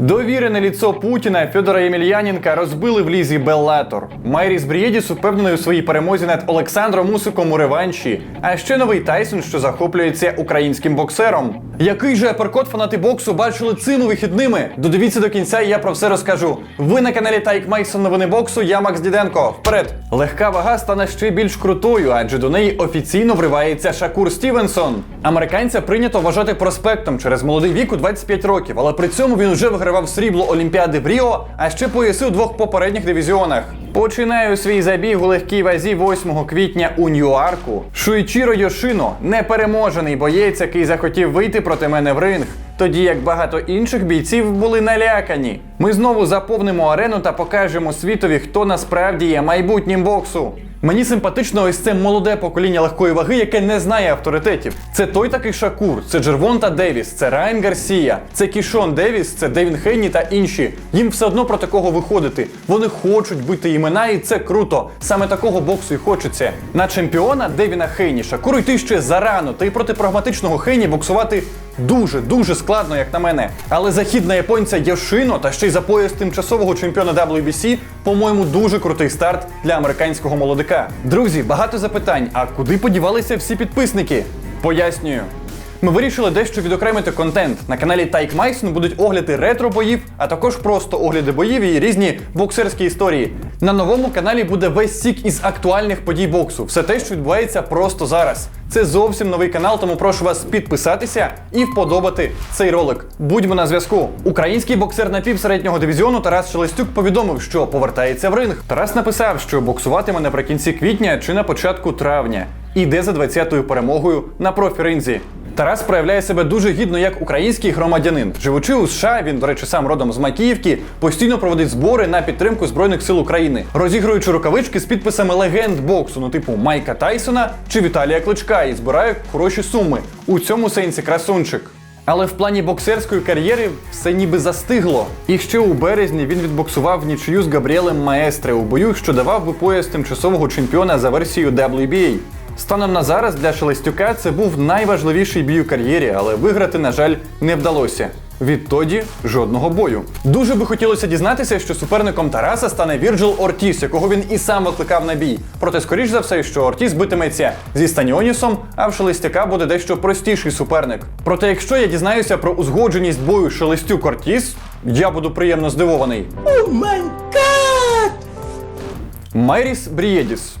Довірене ліцо Путіна Федора Ємельяненка розбили в лізі Беллатор. Майріс Брієдіс упевнений у своїй перемозі над Олександром Усиком у реванші. А ще новий Тайсон, що захоплюється українським боксером. Який же аперкот фанати боксу бачили цими вихідними? Додивіться до кінця, і я про все розкажу. Ви на каналі Тайк Майсон новини боксу. Я Макс Діденко. Вперед! Легка вага стане ще більш крутою, адже до неї офіційно вривається Шакур Стівенсон. Американця прийнято вважати проспектом через молодий вік у 25 років, але при цьому він уже вигравав срібло Олімпіади в Ріо, а ще пояси у двох попередніх дивізіонах. Починаю свій забіг у легкій вазі 8 квітня у Ньюарку. Шуйчіро Йошино непереможений боєць, який захотів вийти проти мене в ринг. Тоді як багато інших бійців були налякані. Ми знову заповнимо арену та покажемо світові, хто насправді є майбутнім боксу. Мені симпатично ось це молоде покоління легкої ваги, яке не знає авторитетів. Це той такий Шакур, це Джервонта Девіс, це Райан Гарсія, це Кішон Девіс, це Девін Хейні та інші. Їм все одно про такого виходити. Вони хочуть бити імена, і це круто. Саме такого боксу і хочеться. На чемпіона Девіна Хейні Шакуру йти ще зарано, та й проти прагматичного Хейні боксувати дуже дуже складно, як на мене. Але західна японця Євшино та ще й за пояс тимчасового чемпіона WBC, по-моєму, дуже крутий старт для американського молодика. Друзі, багато запитань. А куди подівалися всі підписники? Пояснюю. Ми вирішили дещо відокремити контент. На каналі Тайк Майсон будуть огляди ретро боїв, а також просто огляди боїв і різні боксерські історії. На новому каналі буде весь сік із актуальних подій боксу. Все те, що відбувається просто зараз. Це зовсім новий канал, тому прошу вас підписатися і вподобати цей ролик. Будьмо на зв'язку. Український боксер напівсереднього дивізіону Тарас Шелестюк повідомив, що повертається в ринг. Тарас написав, що боксуватиме наприкінці квітня чи на початку травня. Іде за 20-ю перемогою на профіринзі. Тарас проявляє себе дуже гідно як український громадянин. Живучи у США, він, до речі, сам родом з Макіївки, постійно проводить збори на підтримку Збройних сил України, розігруючи рукавички з підписами легенд боксу, ну типу Майка Тайсона чи Віталія Кличка, і збирає хороші суми. У цьому сенсі красунчик. Але в плані боксерської кар'єри все ніби застигло. І ще у березні він відбоксував нічию з Габріелем Маестре у бою, що давав би пояс тимчасового чемпіона за версією WBA. Станом на зараз для Шелестюка це був найважливіший бій у кар'єрі, але виграти, на жаль, не вдалося. Відтоді жодного бою. Дуже би хотілося дізнатися, що суперником Тараса стане Вірджил Ортіс, якого він і сам викликав на бій. Проте, скоріш за все, що Ортіс битиметься зі Станіонісом, а в Шелестяка буде дещо простіший суперник. Проте, якщо я дізнаюся про узгодженість бою Шелестюк Ортіс, я буду приємно здивований. Майріс Брієдіс.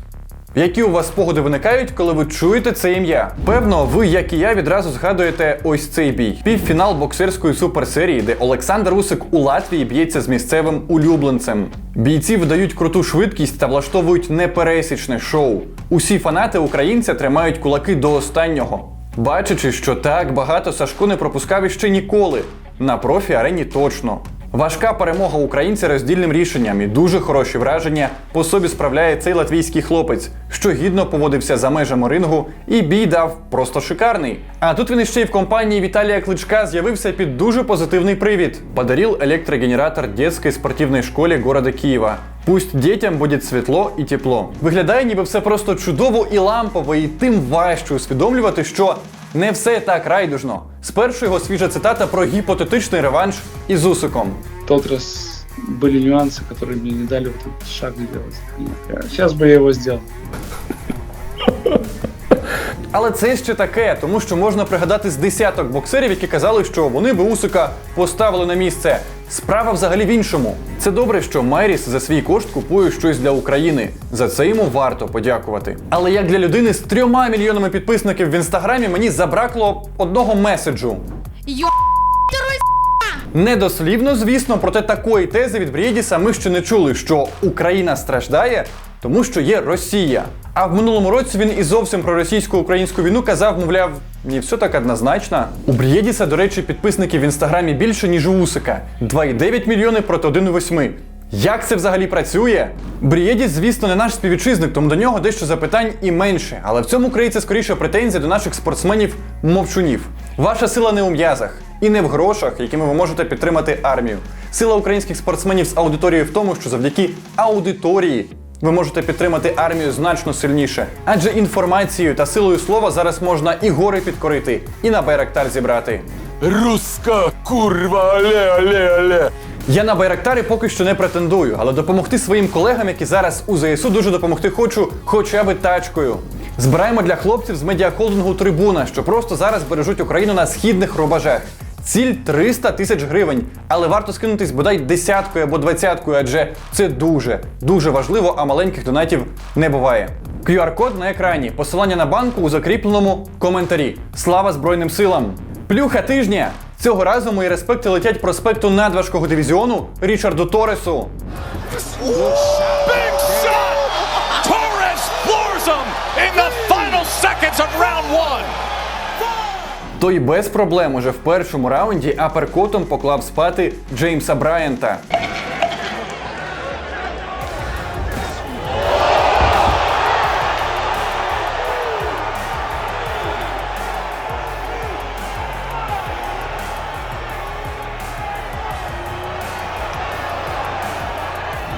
Які у вас спогади виникають, коли ви чуєте це ім'я? Певно, ви, як і я, відразу згадуєте ось цей бій. Півфінал боксерської суперсерії, де Олександр Усик у Латвії б'ється з місцевим улюбленцем. Бійці видають круту швидкість та влаштовують непересічне шоу. Усі фанати українця тримають кулаки до останнього. Бачачи, що так багато Сашко не пропускав іще ніколи. На профі арені точно. Важка перемога українця роздільним рішенням і дуже хороші враження по собі справляє цей латвійський хлопець, що гідно поводився за межами рингу, і бій дав просто шикарний. А тут він іще й в компанії Віталія Кличка з'явився під дуже позитивний привід. Подарил электрогенератор детской спортивной школі города Києва. Пусть дітям буде світло і тепло. Виглядає, ніби все просто чудово і лампово, і тим важче усвідомлювати, що не все так райдужно. Спершу його свіжа цитата про гіпотетичний реванш із Усиком. В тот раз были нюансы, которые мне не дали вот этот шаг сделать. Сейчас бы я его сделал. Але це ще таке, тому що можна пригадати з десяток боксерів, які казали, що вони би Усика поставили на місце. Справа взагалі в іншому. Це добре, що Майріс за свій кошт купує щось для України. За це йому варто подякувати. Але як для людини з трьома мільйонами підписників в інстаграмі мені забракло одного меседжу. Ё... Недослівно, звісно, проте такої тези від Брєдіса ми ще не чули, що Україна страждає, тому що є Росія. А в минулому році він і зовсім про російсько-українську війну казав, мовляв, не все так однозначно. У Брєдіса, до речі, підписників в інстаграмі більше, ніж у Усика 2,9 мільйони проти 1,8. Як це взагалі працює? Брієдіс, звісно, не наш співвітчизник, тому до нього дещо запитань і менше. Але в цьому криється скоріше претензія до наших спортсменів-мовчунів. Ваша сила не у м'язах і не в грошах, якими ви можете підтримати армію. Сила українських спортсменів з аудиторією в тому, що завдяки аудиторії ви можете підтримати армію значно сильніше. Адже інформацією та силою слова зараз можна і гори підкорити, і на Байрактар зібрати. Руска курва, але, але, але. Я на Байрактарі поки що не претендую, але допомогти своїм колегам, які зараз у ЗСУ, дуже допомогти хочу хоча б тачкою. Збираємо для хлопців з медіахолдингу Трибуна, що просто зараз бережуть Україну на східних рубежах. Ціль 300 тисяч гривень, але варто скинутись бодай десяткою або двадцяткою, адже це дуже, дуже важливо, а маленьких донатів не буває. QR-код на екрані, посилання на банку у закріпленому коментарі. Слава Збройним силам! Плюха тижня! Цього разу мої респекти летять проспекту надважкого дивізіону Річарду Торесу. Torres floors in the final seconds of round one. Той без проблем уже в першому раунді аперкотом поклав спати Джеймса Брайанта.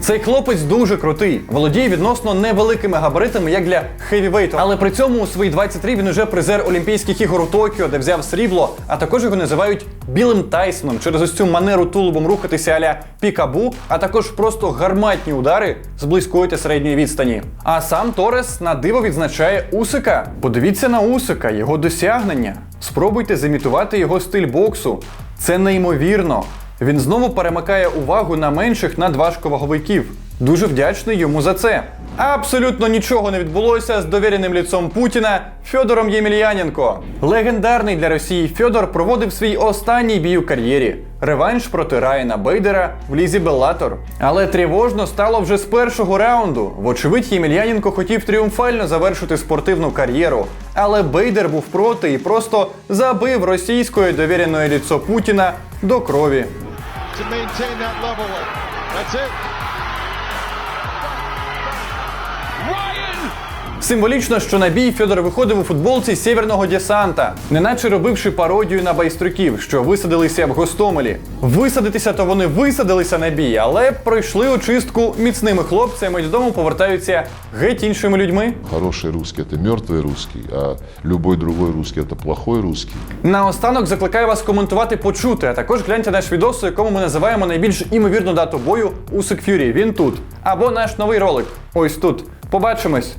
Цей хлопець дуже крутий, володіє відносно невеликими габаритами, як для хевівейту. Але при цьому у свої 23 він уже призер Олімпійських ігор у Токіо, де взяв срібло, а також його називають білим Тайсоном через ось цю манеру тулубом рухатися аля пікабу, а також просто гарматні удари з близької та середньої відстані. А сам Торес на диво відзначає Усика. Подивіться на Усика, його досягнення. Спробуйте зімітувати його стиль боксу. Це неймовірно. Він знову перемикає увагу на менших надважковаговиків. Дуже вдячний йому за це. Абсолютно нічого не відбулося з довіреним ліцом Путіна Фьодором Ємельяненко. Легендарний для Росії Фьодор проводив свій останній бій у кар'єрі реванш проти Райана Бейдера в лізі Беллатор. Але тривожно стало вже з першого раунду. Вочевидь, Ємельяненко хотів тріумфально завершити спортивну кар'єру. Але Бейдер був проти і просто забив російської довіреної ліцо Путіна до крові. To maintain that level. That's it. Символічно, що на бій Федор виходив у футболці сєвєрного десанта, неначе робивши пародію на байстрюків, що висадилися в Гостомелі. Висадитися то вони висадилися на бій, але пройшли очистку міцними хлопцями і додому повертаються геть іншими людьми. Хороший русский – это мертвый русский, а любой другой русский – это плохой русский. Наостанок закликаю вас коментувати почути, а також гляньте наш відос, у якому ми називаємо найбільш імовірну дату бою у Фюрі. Він тут. Або наш новий ролик. Ось тут. Побачимось.